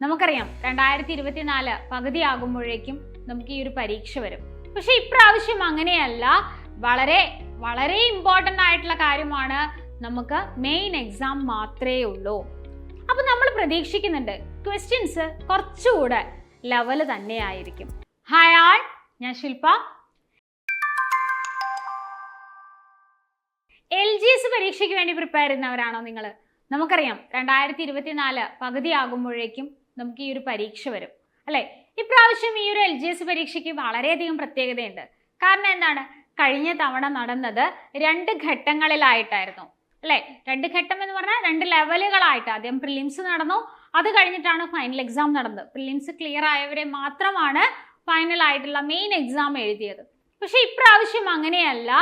നമുക്കറിയാം രണ്ടായിരത്തി ഇരുപത്തിനാല് പകുതി ആകുമ്പോഴേക്കും നമുക്ക് ഈ ഒരു പരീക്ഷ വരും. പക്ഷെ ഇപ്രാവശ്യം അങ്ങനെയല്ല. വളരെ വളരെ ഇമ്പോർട്ടന്റ് ആയിട്ടുള്ള കാര്യമാണ് നമുക്ക് മെയിൻ എക്സാം മാത്രമേ ഉള്ളൂ. അപ്പൊ നമ്മൾ പ്രതീക്ഷിക്കുന്നുണ്ട് ക്വസ്റ്റ്യൻസ് കുറച്ചുകൂടെ ലെവൽ തന്നെയായിരിക്കും. ഹായ് ആൾ ഞാൻ ശില്പ എൽ ജി എസ് പരീക്ഷയ്ക്ക് വേണ്ടി പ്രിപ്പയർ ചെയ്യുന്നവരാണോ നിങ്ങൾ നമുക്കറിയാം രണ്ടായിരത്തി ഇരുപത്തിനാല് പകുതി ആകുമ്പോഴേക്കും നമുക്ക് ഈ ഒരു പരീക്ഷ വരും. അല്ലേ? ഇപ്രാവശ്യം ഈ ഒരു എൽ ജി എസ് പരീക്ഷയ്ക്ക് വളരെയധികം പ്രത്യേകതയുണ്ട്. കാരണം എന്താണ്? കഴിഞ്ഞ തവണ നടന്നത് രണ്ട് ഘട്ടങ്ങളിലായിട്ടായിരുന്നു. അല്ലേ? രണ്ട് ഘട്ടം എന്ന് പറഞ്ഞാൽ രണ്ട് ലെവലുകളായിട്ട്. ആദ്യം പ്രിലിംസ് നടന്നു. അത് കഴിഞ്ഞിട്ടാണ് ഫൈനൽ എക്സാം നടന്നത്. പ്രിലിംസ് ക്ലിയർ ആയവരെ മാത്രമാണ് ഫൈനൽ ആയിട്ടുള്ള മെയിൻ എക്സാം എഴുതിയത്. പക്ഷെ ഇപ്രാവശ്യം അങ്ങനെയല്ല.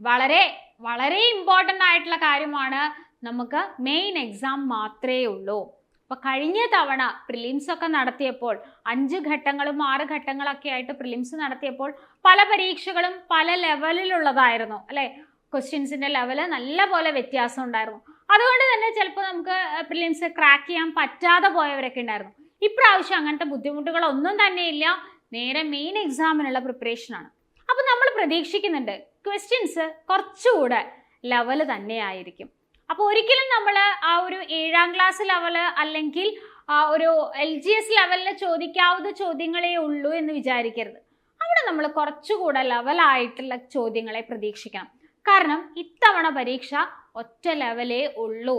വളരെ വളരെ ഇമ്പോർട്ടന്റ് ആയിട്ടുള്ള കാര്യമാണ് നമുക്ക് മെയിൻ എക്സാം മാത്രമേ ഉള്ളൂ. അപ്പൊ കഴിഞ്ഞ തവണ പ്രിലിംസ് ഒക്കെ നടത്തിയപ്പോൾ അഞ്ച് ഘട്ടങ്ങളും ആറ് ഘട്ടങ്ങളൊക്കെ ആയിട്ട് പ്രിലിംസ് നടത്തിയപ്പോൾ പല പരീക്ഷകളും പല ലെവലിലുള്ളതായിരുന്നു അല്ലെ? ക്വസ്റ്റ്യൻസിന്റെ ലെവൽ നല്ല പോലെ വ്യത്യാസം ഉണ്ടായിരുന്നു. അതുകൊണ്ട് തന്നെ ചിലപ്പോൾ നമുക്ക് പ്രിലിംസ് ക്രാക്ക് ചെയ്യാൻ പറ്റാതെ പോയവരൊക്കെ ഉണ്ടായിരുന്നു. ഇപ്രാവശ്യം അങ്ങനത്തെ ബുദ്ധിമുട്ടുകളൊന്നും തന്നെ ഇല്ല. നേരെ മെയിൻ എക്സാമിനുള്ള പ്രിപ്പറേഷനാണ് അപ്പൊ നമ്മൾ പ്രതീക്ഷിക്കുന്നുണ്ട് ക്വസ്റ്റ്യൻസ് കുറച്ചുകൂടെ ലെവൽ തന്നെയായിരിക്കും അപ്പോൾ ഒരിക്കലും നമ്മൾ ആ ഒരു ഏഴാം ക്ലാസ് ലെവൽ അല്ലെങ്കിൽ ഒരു എൽ ജി എസ് ലെവലിൽ ചോദിക്കാവുന്ന ചോദ്യങ്ങളേ ഉള്ളൂ എന്ന് വിചാരിക്കരുത്. അവിടെ നമ്മൾ കുറച്ചുകൂടെ ലെവലായിട്ടുള്ള ചോദ്യങ്ങളെ പ്രതീക്ഷിക്കണം. കാരണം ഇത്തവണ പരീക്ഷ ഒറ്റ ലെവലേ ഉള്ളൂ.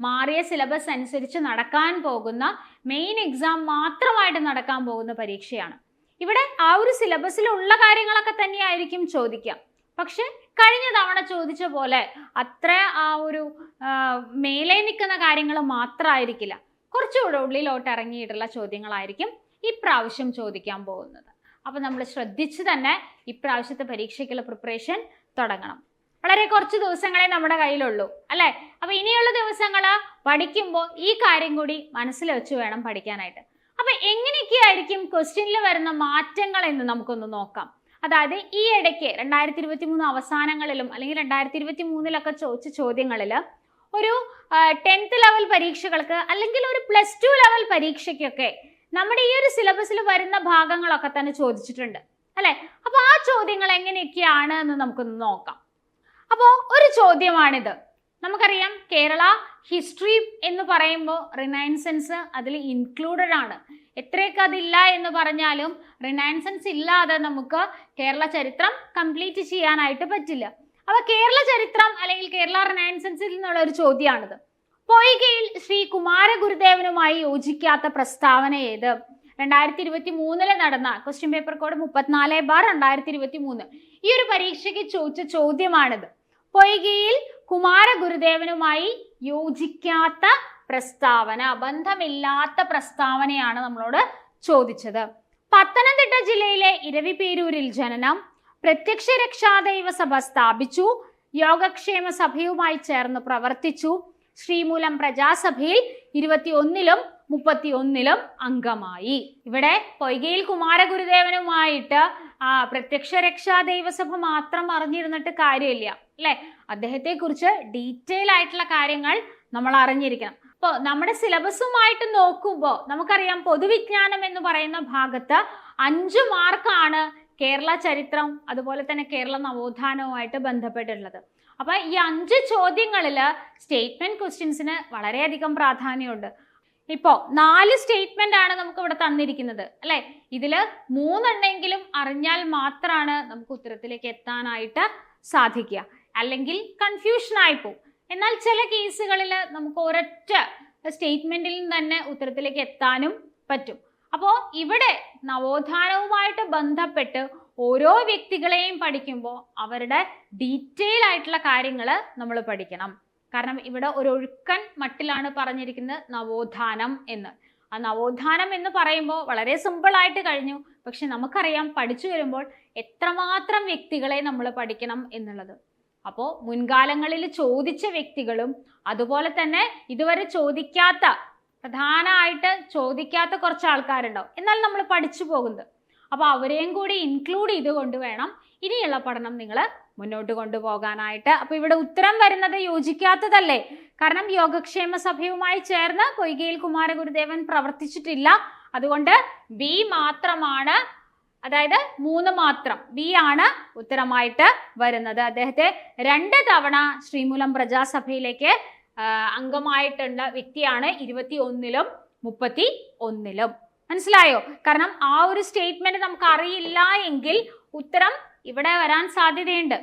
മാറിയ സിലബസ് അനുസരിച്ച് നടക്കാൻ പോകുന്ന മെയിൻ എക്സാം മാത്രമായിട്ട് നടക്കാൻ പോകുന്ന പരീക്ഷയാണ്. ഇവിടെ ആ ഒരു സിലബസിലുള്ള കാര്യങ്ങളൊക്കെ തന്നെയായിരിക്കും ചോദിക്കുക. പക്ഷെ കഴിഞ്ഞ തവണ ചോദിച്ച പോലെ അത്ര ആ ഒരു മേലെ നിൽക്കുന്ന കാര്യങ്ങൾ മാത്രമായിരിക്കില്ല കുറച്ചുകൂടെ ഉള്ളിലോട്ട് ഇറങ്ങിയിട്ടുള്ള ചോദ്യങ്ങളായിരിക്കും ഇപ്രാവശ്യം ചോദിക്കാൻ പോകുന്നത്. അപ്പൊ നമ്മൾ ശ്രദ്ധിച്ച് തന്നെ ഇപ്രാവശ്യത്തെ പരീക്ഷയ്ക്കുള്ള പ്രിപ്പറേഷൻ തുടങ്ങണം. വളരെ കുറച്ച് ദിവസങ്ങളെ നമ്മുടെ കയ്യിലുള്ളൂ അല്ലെ? അപ്പൊ ഇനിയുള്ള ദിവസങ്ങൾ പഠിക്കുമ്പോൾ ഈ കാര്യം കൂടി മനസ്സിൽ വെച്ച് വേണം പഠിക്കാനായിട്ട്. അപ്പൊ എങ്ങനെയൊക്കെയായിരിക്കും ക്വസ്റ്റ്യനിൽ വരുന്ന മാറ്റങ്ങൾ എന്ന് നമുക്കൊന്ന് നോക്കാം. അതായത് ഈ ഇടയ്ക്ക് രണ്ടായിരത്തി ഇരുപത്തി മൂന്ന് അവസാനങ്ങളിലും അല്ലെങ്കിൽ രണ്ടായിരത്തി ഇരുപത്തി മൂന്നിലൊക്കെ ചോദിച്ച ചോദ്യങ്ങളിൽ ഒരു ടെൻത്ത് ലെവൽ പരീക്ഷകൾക്ക് അല്ലെങ്കിൽ ഒരു പ്ലസ് ടു ലെവൽ പരീക്ഷയ്ക്കൊക്കെ നമ്മുടെ ഈ ഒരു സിലബസിൽ വരുന്ന ഭാഗങ്ങളൊക്കെ തന്നെ ചോദിച്ചിട്ടുണ്ട്. അല്ലെ? അപ്പൊ ആ ചോദ്യങ്ങൾ എങ്ങനെയൊക്കെയാണ് എന്ന് നമുക്കൊന്ന് നോക്കാം. അപ്പോൾ ഒരു ചോദ്യമാണിത്. നമുക്കറിയാം കേരള ഹിസ്റ്ററി എന്ന് പറയുമ്പോൾ റിനൈൻസൻസ് അതിൽ ഇൻക്ലൂഡഡ് ആണ്. എത്രയൊക്കെ അതില്ല എന്ന് പറഞ്ഞാലും റിനൈൻസൻസ് ഇല്ലാതെ നമുക്ക് കേരള ചരിത്രം കംപ്ലീറ്റ് ചെയ്യാനായിട്ട് പറ്റില്ല. അപ്പൊ കേരള ചരിത്രം അല്ലെങ്കിൽ കേരള റിനൈൻസൻസിൽ നിന്നുള്ള ഒരു ചോദ്യമാണിത് പൊയ്കയിൽ ശ്രീ കുമാരഗുരുദേവനുമായി യോജിക്കാത്ത പ്രസ്താവന ഏത്? രണ്ടായിരത്തി ഇരുപത്തി മൂന്നിൽ നടന്ന ക്വസ്റ്റ്യൻ പേപ്പർ കോഡ് മുപ്പത്തിനാല് ബാർ രണ്ടായിരത്തി ഇരുപത്തി മൂന്ന് ഈ ഒരു പരീക്ഷയ്ക്ക് ചോദിച്ച ചോദ്യമാണിത്. പൊയ്കയിൽ കുമാരഗുരുദേവനുമായി യോജിക്കാത്ത പ്രസ്താവന ബന്ധമില്ലാത്ത പ്രസ്താവനയാണ് നമ്മളോട് ചോദിച്ചത്. പത്തനംതിട്ട ജില്ലയിലെ ഇരവിപേരൂരിൽ ജനനം പ്രത്യക്ഷ രക്ഷാദൈവ സഭ സ്ഥാപിച്ചു യോഗക്ഷേമ സഭയുമായി ചേർന്ന് പ്രവർത്തിച്ചു. ശ്രീമൂലം പ്രജാസഭയിൽ ഇരുപത്തിയൊന്നിലും മുപ്പത്തിയൊന്നിലും അംഗമായി. ഇവിടെ പൊയ്കയിൽ കുമാരഗുരുദേവനുമായിട്ട് ആ പ്രത്യക്ഷ രക്ഷാ ദൈവസഭ മാത്രം അറിഞ്ഞിരുന്നിട്ട് കാര്യമില്ല അല്ലെ? അദ്ദേഹത്തെക്കുറിച്ച് ഡീറ്റെയിൽ ആയിട്ടുള്ള കാര്യങ്ങൾ നമ്മൾ അറിഞ്ഞിരിക്കണം. അപ്പോൾ നമ്മുടെ സിലബസുമായിട്ട് നോക്കുമ്പോൾ നമുക്കറിയാം പൊതുവിജ്ഞാനം എന്ന് പറയുന്ന ഭാഗത്ത് അഞ്ച് മാർക്കാണ് കേരള ചരിത്രം അതുപോലെ തന്നെ കേരള നവോത്ഥാനവുമായിട്ട് ബന്ധപ്പെട്ടിട്ടുള്ളത്. അപ്പോൾ ഈ അഞ്ച് ചോദ്യങ്ങളിൽ സ്റ്റേറ്റ്മെന്റ് ക്വസ്റ്റ്യൻസിന് വളരെയധികം പ്രാധാന്യമുണ്ട്. ഇപ്പോ നാല് സ്റ്റേറ്റ്മെന്റ് ആണ് നമുക്ക് ഇവിടെ തന്നിരിക്കുന്നത് അല്ലെ? ഇതിൽ മൂന്നെണ്ണെങ്കിലും അറിഞ്ഞാൽ മാത്രമാണ് നമുക്ക് ഉത്തരത്തിലേക്ക് എത്താനായിട്ട് സാധിക്കുക. അല്ലെങ്കിൽ കൺഫ്യൂഷൻ ആയി പോകും എന്നാൽ ചില കേസുകളിൽ നമുക്ക് ഒരൊറ്റ സ്റ്റേറ്റ്മെന്റിൽ നിന്ന് തന്നെ ഉത്തരത്തിലേക്ക് എത്താനും പറ്റും. അപ്പോൾ ഇവിടെ നവോത്ഥാനവുമായിട്ട് ബന്ധപ്പെട്ട് ഓരോ വ്യക്തികളെയും പഠിക്കുമ്പോൾ അവരുടെ ഡീറ്റെയിൽ ആയിട്ടുള്ള കാര്യങ്ങൾ നമ്മൾ പഠിക്കണം. കാരണം ഇവിടെ ഒരു ഒഴുക്കൻ മട്ടിലാണ് പറഞ്ഞിരിക്കുന്നത് നവോത്ഥാനം എന്ന്. ആ നവോത്ഥാനം എന്ന് പറയുമ്പോൾ വളരെ സിമ്പിൾ ആയിട്ട് കഴിഞ്ഞു. പക്ഷെ നമുക്കറിയാം പഠിച്ചു വരുമ്പോൾ എത്രമാത്രം വ്യക്തികളെ നമ്മൾ പഠിക്കണം എന്നുള്ളത്. അപ്പോൾ മുൻകാലങ്ങളിൽ ചോദിച്ച വ്യക്തികളും അതുപോലെ തന്നെ ഇതുവരെ ചോദിക്കാത്ത പ്രധാനമായിട്ട് ചോദിക്കാത്ത കുറച്ച് ആൾക്കാരുണ്ടാവും. എന്നാൽ നമ്മൾ പഠിച്ചു പോകുന്നത്. അപ്പോൾ അവരെയും കൂടി ഇൻക്ലൂഡ് ചെയ്തുകൊണ്ട് വേണം ഇനിയുള്ള പഠനം നിങ്ങൾ മുന്നോട്ട് കൊണ്ടുപോകാനായിട്ട്. അപ്പോൾ ഇവിടെ ഉത്തരം വരുന്നത് യോജിക്കാത്തതല്ലേ? കാരണം യോഗക്ഷേമ സഭയുമായി ചേർന്ന് പൊയ്കയിൽ കുമാരഗുരുദേവൻ പ്രവർത്തിച്ചിട്ടില്ല. അതുകൊണ്ട് ബി മാത്രമാണ് അതായത് മൂന്ന് മാത്രം ബി ആണ് ഉത്തരമായിട്ട് വരുന്നത്. അദ്ദേഹത്തെ രണ്ട് തവണ ശ്രീമൂലം പ്രജാസഭയിലേക്ക് അംഗമായിട്ടുള്ള വ്യക്തിയാണ് ഇരുപത്തി ഒന്നിലും മുപ്പത്തി ഒന്നിലും മനസ്സിലായോ? കാരണം ആ ഒരു സ്റ്റേറ്റ്മെന്റ് നമുക്ക് അറിയില്ല എങ്കിൽ ഉത്തരം ഇവിടെ വരാൻ സാധ്യതയുണ്ട്.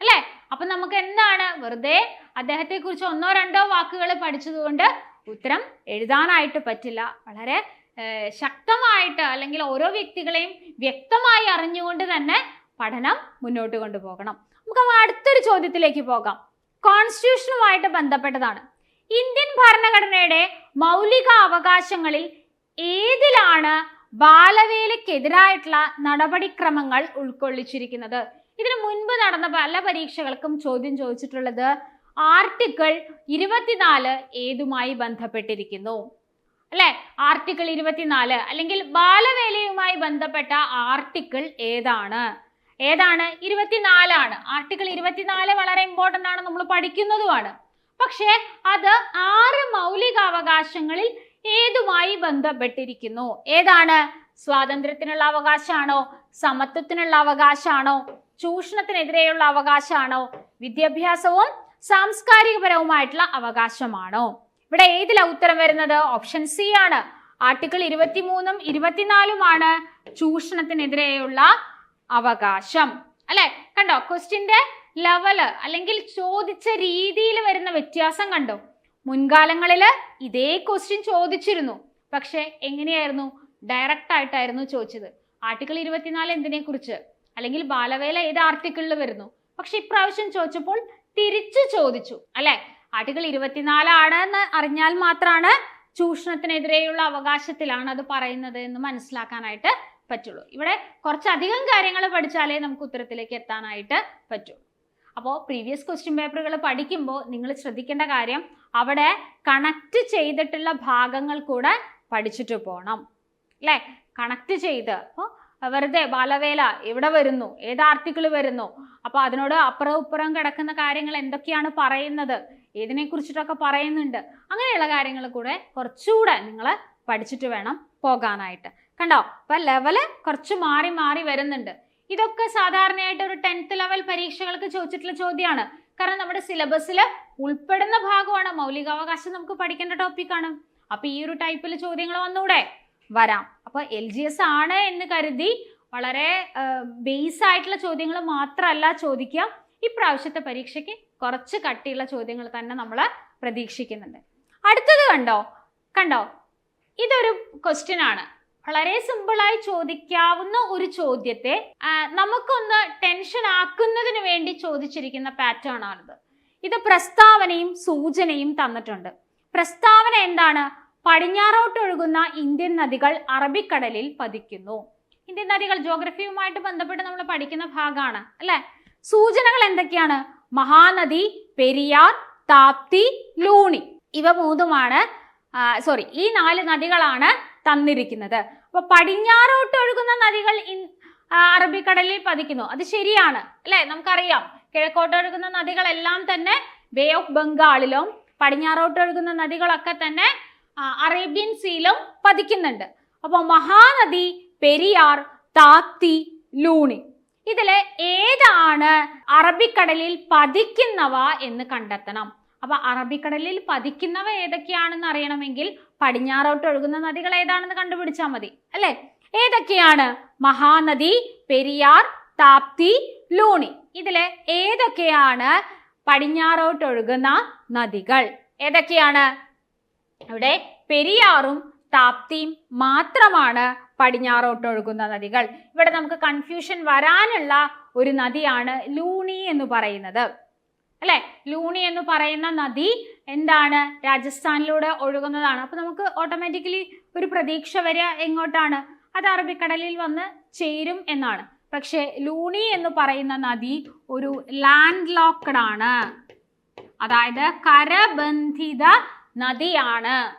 അല്ലേ? അപ്പൊ നമുക്ക് എന്താണ് വെറുതെ അദ്ദേഹത്തെ കുറിച്ച് ഒന്നോ രണ്ടോ വാക്കുകൾ പഠിച്ചതുകൊണ്ട് ഉത്തരം എഴുതാനായിട്ട് പറ്റില്ല. വളരെ ശക്തമായിട്ട് അല്ലെങ്കിൽ ഓരോ വ്യക്തികളെയും വ്യക്തമായി അറിഞ്ഞുകൊണ്ട് തന്നെ പഠനം മുന്നോട്ട് കൊണ്ടുപോകണം. നമുക്ക് അടുത്തൊരു ചോദ്യത്തിലേക്ക് പോകാം. കോൺസ്റ്റിറ്റ്യൂഷനുമായിട്ട് ബന്ധപ്പെട്ടതാണ്. ഇന്ത്യൻ ഭരണഘടനയുടെ മൗലിക അവകാശങ്ങളിൽ ഏതിലാണ് ബാലവേലക്കെതിരായിട്ടുള്ള നടപടിക്രമങ്ങൾ ഉൾക്കൊള്ളിച്ചിരിക്കുന്നത്? ഇതിനു മുൻപ് നടന്ന പല പരീക്ഷകൾക്കും ചോദ്യം ചോദിച്ചിട്ടുള്ളത് ആർട്ടിക്കിൾ ഇരുപത്തിനാല് ഏതുമായി ബന്ധപ്പെട്ടിരിക്കുന്നു? അല്ലെ? ആർട്ടിക്കിൾ ഇരുപത്തിനാല്. അല്ലെങ്കിൽ ബാലവേലയുമായി ബന്ധപ്പെട്ട ആർട്ടിക്കിൾ ഏതാണ്? ഏതാണ്? ഇരുപത്തിനാലാണ്. ആർട്ടിക്കിൾ ഇരുപത്തിനാല് വളരെ ഇമ്പോർട്ടന്റ് ആണ്. നമ്മൾ പഠിക്കുന്നതുമാണ്. പക്ഷേ അത് ആറ് മൗലികാവകാശങ്ങളിൽ ഏതുമായി ബന്ധപ്പെട്ടിരിക്കുന്നു? ഏതാണ്? സ്വാതന്ത്ര്യത്തിനുള്ള അവകാശമാണോ? സമത്വത്തിനുള്ള അവകാശമാണോ? ചൂഷണത്തിനെതിരെയുള്ള അവകാശമാണോ? വിദ്യാഭ്യാസവും സാംസ്കാരികപരവുമായിട്ടുള്ള അവകാശമാണോ? ഇവിടെ ഏതിലാ ഉത്തരം വരുന്നത്? ഓപ്ഷൻ സി ആണ്. ആർട്ടിക്കിൾ ഇരുപത്തിമൂന്നും ഇരുപത്തിനാലുമാണ് ചൂഷണത്തിനെതിരെയുള്ള അവകാശം. അല്ലെ? കണ്ടോ? ക്വസ്റ്റ്യന്റെ ലെവൽ അല്ലെങ്കിൽ ചോദിച്ച രീതിയിൽ വരുന്ന വ്യത്യാസം കണ്ടോ? മുൻകാലങ്ങളിൽ ഇതേ ക്വസ്റ്റ്യൻ ചോദിച്ചിരുന്നു. പക്ഷെ എങ്ങനെയായിരുന്നു? ഡയറക്റ്റ് ആയിട്ടായിരുന്നു ചോദിച്ചത്. ആർട്ടിക്കിൾ ഇരുപത്തിനാല് എന്തിനെ കുറിച്ച് അല്ലെങ്കിൽ ബാലവേല ഏത് ആർട്ടിക്കിളിൽ വരുന്നു? പക്ഷെ ഇപ്രാവശ്യം ചോദിച്ചപ്പോൾ തിരിച്ചു ചോദിച്ചു. അല്ലെ? ആർട്ടിക്കിൾ ഇരുപത്തിനാലാണ് എന്ന് അറിഞ്ഞാൽ മാത്രമാണ് ചൂഷണത്തിനെതിരെയുള്ള അവകാശത്തിലാണ് അത് പറയുന്നത് എന്ന് മനസ്സിലാക്കാനായിട്ട് പറ്റുള്ളൂ. ഇവിടെ കുറച്ചധികം കാര്യങ്ങൾ പഠിച്ചാലേ നമുക്ക് ഉത്തരത്തിലേക്ക് എത്താനായിട്ട് പറ്റൂ. അപ്പോൾ പ്രീവിയസ് ക്വസ്റ്റ്യൻ പേപ്പറുകൾ പഠിക്കുമ്പോൾ നിങ്ങൾ ശ്രദ്ധിക്കേണ്ട കാര്യം അവിടെ കണക്ട് ചെയ്തിട്ടുള്ള ഭാഗങ്ങൾ കൂടെ പഠിച്ചിട്ട് പോകണം അല്ലേ? കണക്ട് ചെയ്ത്. അപ്പോൾ വെറുതെ ബാലവേല എവിടെ വരുന്നു? ഏത് ആർട്ടിക്കിൾ വരുന്നു? അപ്പോൾ അതിനോട് അപ്പുറം ഇപ്പുറം കിടക്കുന്ന കാര്യങ്ങൾ എന്തൊക്കെയാണ് പറയുന്നത്? ഏതിനെ കുറിച്ചിട്ടൊക്കെ പറയുന്നുണ്ട്. അങ്ങനെയുള്ള കാര്യങ്ങൾ കൂടെ കുറച്ചുകൂടെ നിങ്ങൾ പഠിച്ചിട്ട് വേണം പോകാനായിട്ട്. കണ്ടോ? അപ്പൊ ലെവൽ കുറച്ച് മാറി മാറി വരുന്നുണ്ട്. ഇതൊക്കെ സാധാരണയായിട്ട് ഒരു ടെൻത്ത് ലെവൽ പരീക്ഷകൾക്ക് ചോദിച്ചിട്ടുള്ള ചോദ്യമാണ്. കാരണം നമ്മുടെ സിലബസിൽ ഉൾപ്പെടുന്ന ഭാഗമാണ്. മൗലികാവകാശം നമുക്ക് പഠിക്കേണ്ട ടോപ്പിക്കാണ് അപ്പൊ ഈ ഒരു ടൈപ്പിൽ ചോദ്യങ്ങൾ വന്നൂടെ? വരാം. അപ്പൊ എൽ ജി എസ് ആണ് എന്ന് കരുതി വളരെ ബേസ് ആയിട്ടുള്ള ചോദ്യങ്ങൾ മാത്രമല്ല ചോദിക്കുക. ഇപ്രാവശ്യത്തെ പരീക്ഷയ്ക്ക് കുറച്ച് കട്ടിയുള്ള ചോദ്യങ്ങൾ തന്നെ നമ്മൾ പ്രതീക്ഷിക്കുന്നുണ്ട്. അടുത്തത് കണ്ടോ? കണ്ടോ? ഇതൊരു ക്വസ്റ്റ്യൻ ആണ്. വളരെ സിമ്പിളായി ചോദിക്കാവുന്ന ഒരു ചോദ്യത്തെ നമുക്കൊന്ന് ടെൻഷൻ ആക്കുന്നതിന് വേണ്ടി ചോദിച്ചിരിക്കുന്ന പാറ്റേൺ ആണിത്. ഇത് പ്രസ്താവനയും സൂചനയും തന്നിട്ടുണ്ട്. പ്രസ്താവന എന്താണ്? പടിഞ്ഞാറോട്ടൊഴുകുന്ന ഇന്ത്യൻ നദികൾ അറബിക്കടലിൽ പതിക്കുന്നു. ഇന്ത്യൻ നദികൾ ജോഗ്രഫിയുമായിട്ട് ബന്ധപ്പെട്ട് നമ്മൾ പഠിക്കുന്ന ഭാഗമാണ് അല്ലെ? സൂചനകൾ എന്തൊക്കെയാണ്? മഹാനദി പെരിയാർ താപ്തി ലൂണി. ഇവ മൂന്നുമാണ് സോറി ഈ നാല് നദികളാണ് തന്നിരിക്കുന്നത്. അപ്പൊ പടിഞ്ഞാറോട്ട് ഒഴുകുന്ന നദികൾ അറബിക്കടലിൽ പതിക്കുന്നു. അത് ശരിയാണ് അല്ലെ? നമുക്കറിയാം. കിഴക്കോട്ട് ഒഴുകുന്ന നദികളെല്ലാം തന്നെ ബേ ഓഫ് ബംഗാളിലും പടിഞ്ഞാറോട്ട് ഒഴുകുന്ന നദികളൊക്കെ തന്നെ അറേബ്യൻ സീലും പതിക്കുന്നുണ്ട്. അപ്പോൾ മഹാനദി പെരിയാർ താപ്തി ലൂണി. ഇതിലെ ഏതാണ് അറബിക്കടലിൽ പതിക്കുന്നവ എന്ന് കണ്ടെത്തണം. അപ്പൊ അറബിക്കടലിൽ പതിക്കുന്നവ ഏതൊക്കെയാണെന്ന് അറിയണമെങ്കിൽ പടിഞ്ഞാറോട്ട് ഒഴുകുന്ന നദികൾ ഏതാണെന്ന് കണ്ടുപിടിച്ചാൽ മതി അല്ലെ? ഏതൊക്കെയാണ്? മഹാനദി പെരിയാർ താപ്തി ലൂണി. ഇതിലെ ഏതൊക്കെയാണ് പടിഞ്ഞാറോട്ട് ഒഴുകുന്ന നദികൾ? ഏതൊക്കെയാണ്? ഇവിടെ പെരിയാറും താപ്തിയും മാത്രമാണ് പടിഞ്ഞാറോട്ട് ഒഴുകുന്ന നദികൾ. ഇവിടെ നമുക്ക് കൺഫ്യൂഷൻ വരാനുള്ള ഒരു നദിയാണ് ലൂണി എന്ന് പറയുന്നത്. അല്ലെ? ലൂണി എന്ന് പറയുന്ന നദി എന്താണ്? രാജസ്ഥാനിലൂടെ ഒഴുകുന്നതാണ്. അപ്പൊ നമുക്ക് ഓട്ടോമാറ്റിക്കലി ഒരു പ്രതീക്ഷ വരിക എങ്ങോട്ടാണ്? അത് അറബിക്കടലിൽ വന്ന് ചേരും എന്നാണ്. പക്ഷെ ലൂണി എന്ന് പറയുന്ന നദി ഒരു ലാൻഡ് ലോക്ക്ഡ് ആണ്. അതായത് കരബന്ധിത നദിയാണ്.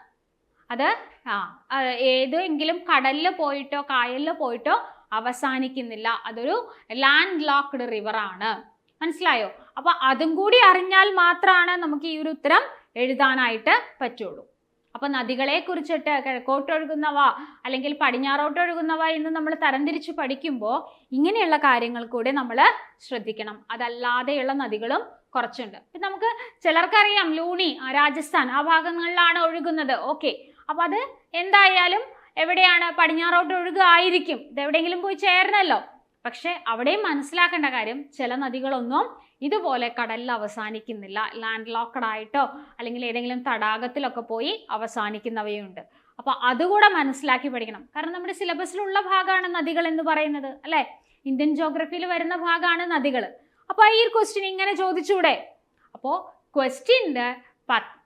അത് ആ ഏതെങ്കിലും കടലിൽ പോയിട്ടോ കായലിൽ പോയിട്ടോ അവസാനിക്കുന്നില്ല. അതൊരു ലാൻഡ് ലോക്ക്ഡ് റിവർ ആണ്. മനസ്സിലായോ? അപ്പൊ അതും കൂടി അറിഞ്ഞാൽ മാത്രമാണ് നമുക്ക് ഈ ഒരു ഉത്തരം എഴുതാനായിട്ട് പറ്റുള്ളൂ. അപ്പൊ നദികളെ കുറിച്ചിട്ട് കിഴക്കോട്ടൊഴുകുന്നവ അല്ലെങ്കിൽ പടിഞ്ഞാറോട്ടൊഴുകുന്നവ എന്ന് നമ്മൾ തരംതിരിച്ച് പഠിക്കുമ്പോൾ ഇങ്ങനെയുള്ള കാര്യങ്ങൾ കൂടെ നമ്മൾ ശ്രദ്ധിക്കണം. അതല്ലാതെയുള്ള നദികളും കുറച്ചുണ്ട്. നമുക്ക് ചിലർക്കറിയാം ലൂണി രാജസ്ഥാൻ ആ ഭാഗങ്ങളിലാണ് ഒഴുകുന്നത്. ഓക്കെ. അപ്പം അത് എന്തായാലും എവിടെയാണ് പടിഞ്ഞാറോട്ട് ഒഴുകായിരിക്കും. ഇത് എവിടെയെങ്കിലും പോയി ചേരണല്ലോ. പക്ഷെ അവിടെയും മനസ്സിലാക്കേണ്ട കാര്യം ചില നദികളൊന്നും ഇതുപോലെ കടലിൽ അവസാനിക്കുന്നില്ല. ലാൻഡ് ലോക്കഡ് ആയിട്ടോ അല്ലെങ്കിൽ ഏതെങ്കിലും തടാകത്തിലൊക്കെ പോയി അവസാനിക്കുന്നവയുണ്ട്. അപ്പോൾ അതുകൂടെ മനസ്സിലാക്കി പഠിക്കണം. കാരണം നമ്മുടെ സിലബസിലുള്ള ഭാഗമാണ് നദികൾ എന്ന് പറയുന്നത് അല്ലേ? ഇന്ത്യൻ ജോഗ്രഫിയിൽ വരുന്ന ഭാഗമാണ് നദികൾ. അപ്പോൾ ഈ ക്വസ്റ്റ്യൻ ഇങ്ങനെ ചോദിച്ചൂടെ? അപ്പോൾ ക്വസ്റ്റ്യന്റെ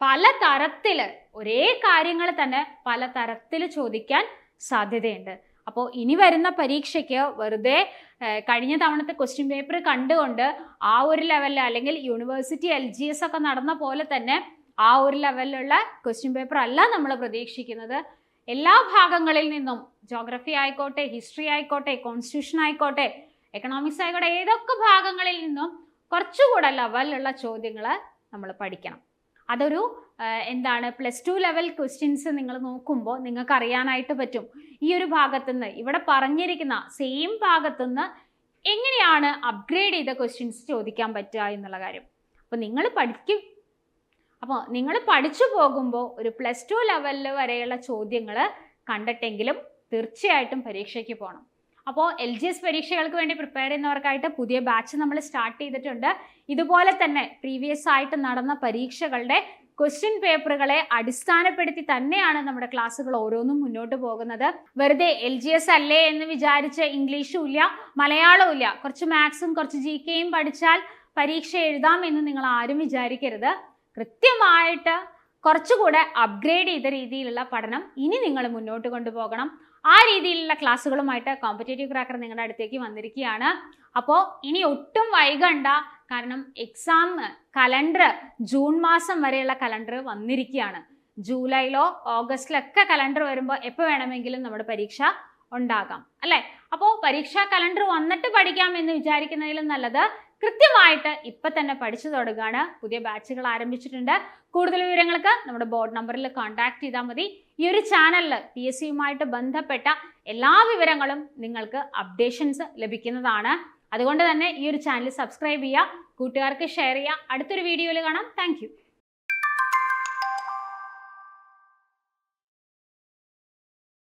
പല തരത്തിൽ ഒരേ കാര്യങ്ങൾ തന്നെ പല തരത്തിൽ ചോദിക്കാൻ സാധ്യതയുണ്ട്. അപ്പോൾ ഇനി വരുന്ന പരീക്ഷയ്ക്ക് വെറുതെ കഴിഞ്ഞ തവണത്തെ ക്വസ്റ്റ്യൻ പേപ്പർ കണ്ടുകൊണ്ട് ആ ഒരു ലെവലിൽ അല്ലെങ്കിൽ യൂണിവേഴ്സിറ്റി എൽ ജി എസ് ഒക്കെ നടന്ന പോലെ തന്നെ ആ ഒരു ലെവലിലുള്ള ക്വസ്റ്റ്യൻ പേപ്പർ അല്ല നമ്മൾ പ്രതീക്ഷിക്കുന്നത്. എല്ലാ ഭാഗങ്ങളിൽ നിന്നും ജോഗ്രഫി ആയിക്കോട്ടെ ഹിസ്റ്ററി ആയിക്കോട്ടെ കോൺസ്റ്റിറ്റ്യൂഷൻ ആയിക്കോട്ടെ എക്കണോമിക്സ് ആയിക്കോട്ടെ ഏതൊക്കെ ഭാഗങ്ങളിൽ നിന്നും കുറച്ചുകൂടെ ലെവലിലുള്ള ചോദ്യങ്ങൾ നമ്മൾ പഠിക്കണം. അതൊരു എന്താണ് പ്ലസ് ടു ലെവൽ ക്വസ്റ്റ്യൻസ് നിങ്ങൾ നോക്കുമ്പോൾ നിങ്ങൾക്ക് അറിയാനായിട്ട് പറ്റും. ഈ ഒരു ഭാഗത്തുനിന്ന് ഇവിടെ പറഞ്ഞിരിക്കുന്ന സെയിം ഭാഗത്തുനിന്ന് എങ്ങനെയാണ് അപ്ഗ്രേഡ് ചെയ്ത ക്വസ്റ്റ്യൻസ് ചോദിക്കാൻ പറ്റുക എന്നുള്ള കാര്യം. അപ്പോൾ നിങ്ങൾ പഠിക്കും. അപ്പോൾ നിങ്ങൾ പഠിച്ചു പോകുമ്പോൾ ഒരു പ്ലസ് ടു ലെവലിൽ വരെയുള്ള ചോദ്യങ്ങൾ കണ്ടിട്ടെങ്കിലും തീർച്ചയായിട്ടും പരീക്ഷയ്ക്ക് പോകണം അപ്പോൾ എൽ ജി എസ് പരീക്ഷകൾക്ക് വേണ്ടി പ്രിപ്പയർ ചെയ്യുന്നവർക്കായിട്ട് പുതിയ ബാച്ച് നമ്മൾ സ്റ്റാർട്ട് ചെയ്തിട്ടുണ്ട്. ഇതുപോലെ തന്നെ പ്രീവിയസ് ആയിട്ട് നടന്ന പരീക്ഷകളുടെ ക്വസ്റ്റ്യൻ പേപ്പറുകളെ അടിസ്ഥാനപ്പെടുത്തി തന്നെയാണ് നമ്മുടെ ക്ലാസ്സുകൾ ഓരോന്നും മുന്നോട്ട് പോകുന്നത്. വെറുതെ എൽ ജി എസ് അല്ലേ എന്ന് വിചാരിച്ച് ഇംഗ്ലീഷും ഇല്ല മലയാളവും ഇല്ല. കുറച്ച് മാത്സും കുറച്ച് ജി കെയും പഠിച്ചാൽ പരീക്ഷ എഴുതാം എന്ന് നിങ്ങൾ ആരും വിചാരിക്കരുത്. കൃത്യമായിട്ട് കുറച്ചുകൂടെ അപ്ഗ്രേഡ് ചെയ്ത രീതിയിലുള്ള പഠനം ഇനി നിങ്ങൾ മുന്നോട്ട് കൊണ്ടുപോകണം. ആ രീതിയിലുള്ള ക്ലാസ്സുകളുമായിട്ട് കോമ്പറ്റേറ്റീവ് ക്രാക്കർ നിങ്ങളുടെ അടുത്തേക്ക് വന്നിരിക്കുകയാണ്. അപ്പോൾ ഇനി ഒട്ടും വൈകണ്ട. കാരണം എക്സാം കലണ്ടർ ജൂൺ മാസം വരെയുള്ള കലണ്ടർ വന്നിരിക്കുകയാണ്. ജൂലൈയിലോ ഓഗസ്റ്റിലൊക്കെ കലണ്ടർ വരുമ്പോൾ എപ്പോൾ വേണമെങ്കിലും നമ്മുടെ പരീക്ഷ ഉണ്ടാകാം. അല്ലേ? അപ്പോൾ പരീക്ഷാ കലണ്ടർ വന്നിട്ട് പഠിക്കാം എന്ന് വിചാരിക്കുന്നതിലും നല്ലത് കൃത്യമായിട്ട് ഇപ്പം തന്നെ പഠിച്ചു തുടങ്ങുകയാണ് പുതിയ ബാച്ചുകൾ ആരംഭിച്ചിട്ടുണ്ട്. കൂടുതൽ വിവരങ്ങൾക്ക് നമ്മുടെ ബോർഡ് നമ്പറിൽ കോൺടാക്ട് ചെയ്താൽ മതി. ഈ ഒരു ചാനലിൽ പി എസ് സിയുമായിട്ട് ബന്ധപ്പെട്ട എല്ലാ വിവരങ്ങളും നിങ്ങൾക്ക് അപ്ഡേഷൻസ് ലഭിക്കുന്നതാണ്. അതുകൊണ്ട് തന്നെ ഈ ഒരു ചാനൽ സബ്സ്ക്രൈബ് ചെയ്യുക കൂട്ടുകാർക്ക് ഷെയർ ചെയ്യുക. അടുത്തൊരു വീഡിയോയിൽ കാണാം. താങ്ക്